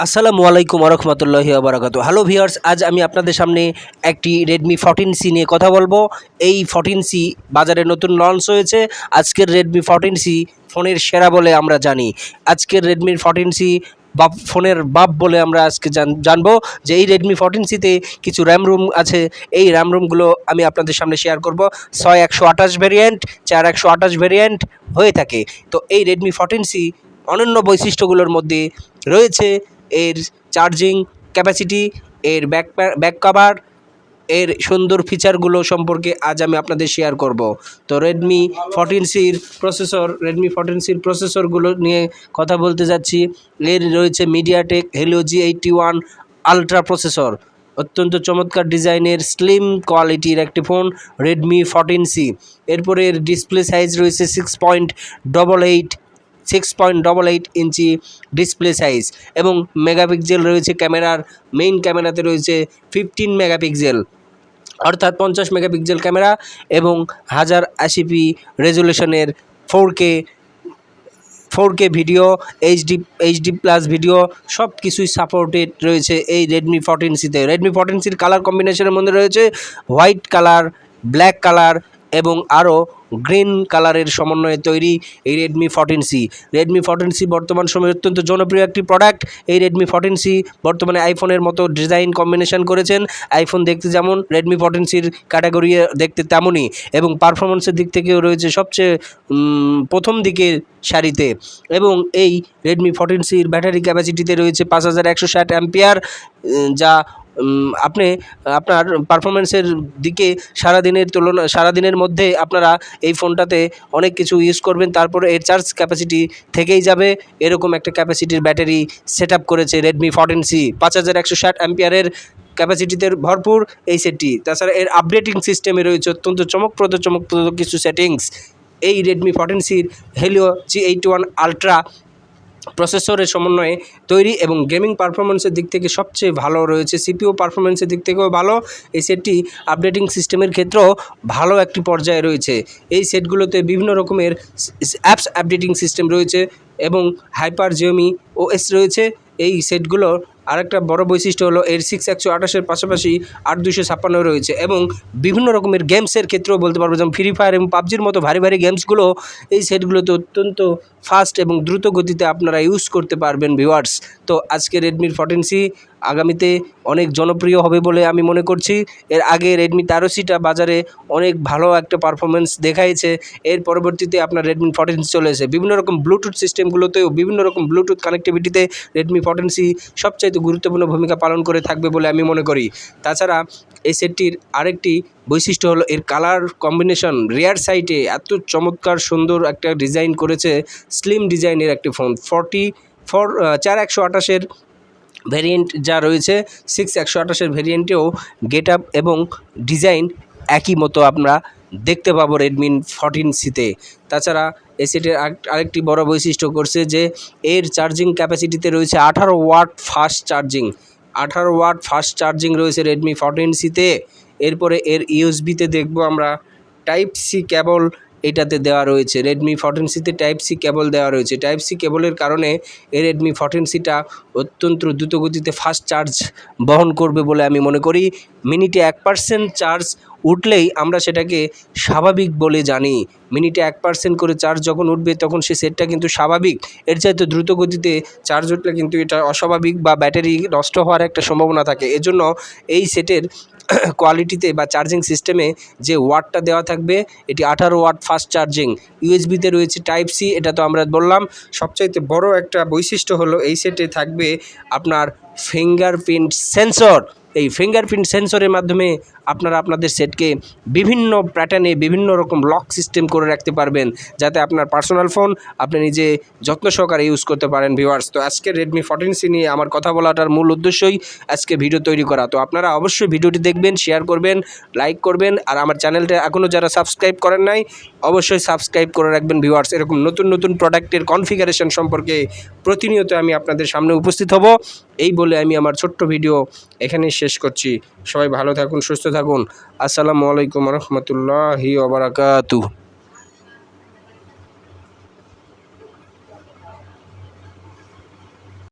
আসসালামু আলাইকুম রহমতুল্লাহি আবরাকাত হ্যালো ভিউয়ার্স আজ আমি আপনাদের সামনে একটি রেডমি ফোরটিন সি নিয়ে কথা বলব। এই ফোরটিন সি বাজারে নতুন লঞ্চ হয়েছে। আজকের রেডমি ফোরটিন সি ফোনের সেরা বলে আমরা জানি। আজকের রেডমির ফোরটিন সি বাপ, ফোনের বাপ বলে আমরা আজকে জান- জানব যে এই রেডমি ফোরটিন সিতে কিছু র্যাম রুম আছে। এই র্যাম রুমগুলো আমি আপনাদের সামনে শেয়ার করব। ছয় একশো আঠাশ ভেরিয়েন্ট চার একশো আঠাশ ভেরিয়েন্ট হয়ে থাকে। তো এই রেডমি ফোরটিন সি অনন্য বৈশিষ্ট্যগুলোর মধ্যে রয়েছে এর চার্জিং ক্যাপাসিটি এর ব্যাক ব্যাক কভার এর সুন্দর ফিচারগুলো সম্পর্কে আজ আমি আপনাদের শেয়ার করব। তো রেডমি ফোরটিন সির প্রসেসর রেডমি ফোরটিন সির প্রসেসরগুলো নিয়ে কথা বলতে যাচ্ছি। এর রয়েছে MediaTek Helio G eighty one ultra processor অত্যন্ত চমৎকার ডিজাইনের স্লিম কোয়ালিটির একটি ফোন রেডমি ফোরটিন সি এরপরে এর ডিসপ্লে সাইজ রয়েছে six point double eight six point double eight inch display size এবং মেগাপিক্সেল রয়েছে ক্যামেরার মেইন ক্যামেরাতে রয়েছে ফিফটিন মেগাপিক্সেল অর্থাৎ পঞ্চাশ মেগাপিক্সেল ক্যামেরা এবং হাজার আশি P রেজুলেশনের four K four K video HD HD plus video সব কিছুই সাপোর্টেড রয়েছে এই রেডমি ফোরটিন সিতে রেডমি ফোরটিন সির কালার কম্বিনেশনের মধ্যে রয়েছে হোয়াইট কালার ব্ল্যাক কালার এবং আরও গ্রিন কালারের সমন্বয়ে তৈরি এই Redmi fourteen C Redmi fourteen C বর্তমান সময়ে অত্যন্ত জনপ্রিয় একটি প্রোডাক্ট এই রেডমি ফোরটিন সি বর্তমানে আইফোনের মতো ডিজাইন কম্বিনেশন করেছেন। আইফোন দেখতে যেমন রেডমি ফোরটিন সির ক্যাটাগরি দেখতে তেমনই এবং পারফরমেন্সের দিক থেকেও রয়েছে সবচেয়ে প্রথম দিকের সারিতে। এবং এই রেডমি ফোরটিন সির ব্যাটারি ক্যাপাসিটিতে রয়েছে পাঁচ হাজার একশো ষাট অ্যাম্পিয়ার যা আপনি, আপনার পারফরমেন্সের দিকে সারাদিনের তুলনা, সারাদিনের মধ্যে আপনারা এই ফোনটাতে অনেক কিছু ইউজ করবেন। তারপরে এর চার্জ ক্যাপাসিটি থেকেই যাবে। এরকম একটা ক্যাপাসিটির ব্যাটারি সেট করেছে রেডমি ফোরটিন সি পাঁচ হাজার একশো ষাট অ্যাম্পিয়ারের ক্যাপাসিটিতে ভরপুর এই সেটটি তাছাড়া এর আপডেটিং সিস্টেমে রয়েছে অত্যন্ত চমকপ্রদ চমকপ্রদ কিছু সেটিংস এই রেডমি ফোরটিন সির Helio G eight one ultra প্রসেসরের সমন্বয়ে তৈরি এবং গেমিং পারফরমেন্সের দিক থেকে সবচেয়ে ভালো রয়েছে। সিপিও পারফরমেন্সের দিক থেকেও ভালো। এই সেটটি আপডেটিং সিস্টেমের ক্ষেত্রেও ভালো একটি পর্যায়ে রয়েছে। এই সেটগুলোতে বিভিন্ন রকমের অ্যাপস আপডেটিং সিস্টেম রয়েছে এবং হাইপার জিওমি ওএস রয়েছে। এই সেটগুলোর আরেকটা বড় বৈশিষ্ট্য হলো এর সিক্স একশো আঠাশের পাশাপাশি আট দুশো ছাপ্পান্ন রয়েছে এবং বিভিন্ন রকমের গেমসের ক্ষেত্রেও বলতে পারব যেমন ফ্রি ফায়ার এবং পাবজির মতো ভারী ভারী গেমসগুলো এই সেটগুলোতে অত্যন্ত ফাস্ট এবং দ্রুত গতিতে আপনারা ইউজ করতে পারবেন ভিউয়ার্স তো আজকে রেডমির ফোরটিন সি আগামীতে অনেক জনপ্রিয় হবে বলে আমি মনে করছি। এর আগে রেডমি তেরো সিটা বাজারে অনেক ভালো একটা পারফরমেন্স দেখাইছে। এর পরবর্তীতে আপনার রেডমি ফোরটিন চলে এসে বিভিন্ন রকম ব্লুটুথ সিস্টেমগুলোতেও বিভিন্ন রকম ব্লুটুথ কানেক্টিভিটিতে রেডমি ফোরটিন সি সবচাইতে গুরুত্বপূর্ণ ভূমিকা পালন করে থাকবে বলে আমি মনে করি। তাছাড়া এই সেটটির আরেকটি বৈশিষ্ট্য হলো এর কালার কম্বিনেশন রেয়ার সাইটে এত চমৎকার, সুন্দর একটা ডিজাইন করেছে স্লিম ডিজাইনের একটি ফোন ফর্টি ফোর চার একশো আঠাশের ভেরিয়েন্ট যা রয়েছে সিক্স একশো আঠাশের ভেরিয়েন্টেও গেট আপ এবং ডিজাইন একই মতো। আমরা দেখতে পাবো রেডমি ফোরটিন সিতে তাছাড়া এই সেটের আরেকটি বড় বৈশিষ্ট্য করছে যে, এর চার্জিং ক্যাপাসিটিতে রয়েছে আঠারো ওয়াট ফাস্ট চার্জিং আঠারো ওয়াট ফাস্ট চার্জিং রয়েছে রেডমি ফোরটিন সিতে এরপরে এর ইউএসবিতে দেখব আমরা টাইপ সি কেবল এটাতে দেওয়া রয়েছে। রেডমি ফোরটিন সিতে টাইপ সি কেবল দেওয়া রয়েছে। টাইপ সি কেবলের কারণে এই রেডমি ফোরটিন সিটা অত্যন্ত দ্রুতগতিতে ফাস্ট চার্জ বহন করবে বলে আমি মনে করি। মিনিটে এক পার্সেন্ট চার্জ উঠলেই আমরা সেটাকে স্বাভাবিক বলে জানি। মিনিটে এক পার্সেন্ট করে চার্জ যখন উঠবে, তখন সে সেটটা কিন্তু স্বাভাবিক। এর চাইতে দ্রুত গতিতে চার্জ উঠলে কিন্তু এটা অস্বাভাবিক বা ব্যাটারি নষ্ট হওয়ার একটা সম্ভাবনা থাকে। এজন্য এই সেটের কোয়ালিটিতে বা চার্জিং সিস্টেমে যে ওয়াটটা দেওয়া থাকবে, এটি আঠারো ওয়াট ফাস্ট চার্জিং ইউএসবিতে রয়েছে টাইপ সি এটা তো আমরা বললাম। সবচাইতে বড় একটা বৈশিষ্ট্য হলো এই সেটে থাকবে আপনার ফিঙ্গারপ্রিন্ট সেন্সর এই ফিঙ্গারপ্রিন্ট সেন্সরের মাধ্যমে আপনারা আপনাদের সেটকে বিভিন্ন প্যাটার্নে বিভিন্ন রকম লক সিস্টেম করে রাখতে পারবেন যাতে আপনার পার্সোনাল ফোন আপনি নিজে যত্ন সহকারে ইউজ করতে পারেন ভিউয়ার্স তো আজকে রেডমি ফোরটিন সি নিয়ে আমার কথা বলাটার মূল উদ্দেশ্যই আজকে ভিডিও তৈরি করা। তো আপনারা অবশ্যই ভিডিওটি দেখবেন শেয়ার করবেন লাইক করবেন আর আমার চ্যানেলটা এখনও যারা সাবস্ক্রাইব করেন নাই, অবশ্যই সাবস্ক্রাইব করে রাখবেন ভিউয়ার্স এরকম নতুন নতুন প্রোডাক্টের কনফিগারেশন সম্পর্কে প্রতিনিয়ত আমি আপনাদের সামনে উপস্থিত হব। এই বলে আমি আমার ছোট্ট ভিডিও এখানেই শেষ করছি। সবাই ভালো থাকুন, সুস্থ থাকুন। আসসালামু আলাইকুম রহমতুল্লাহি ওবরাকাতু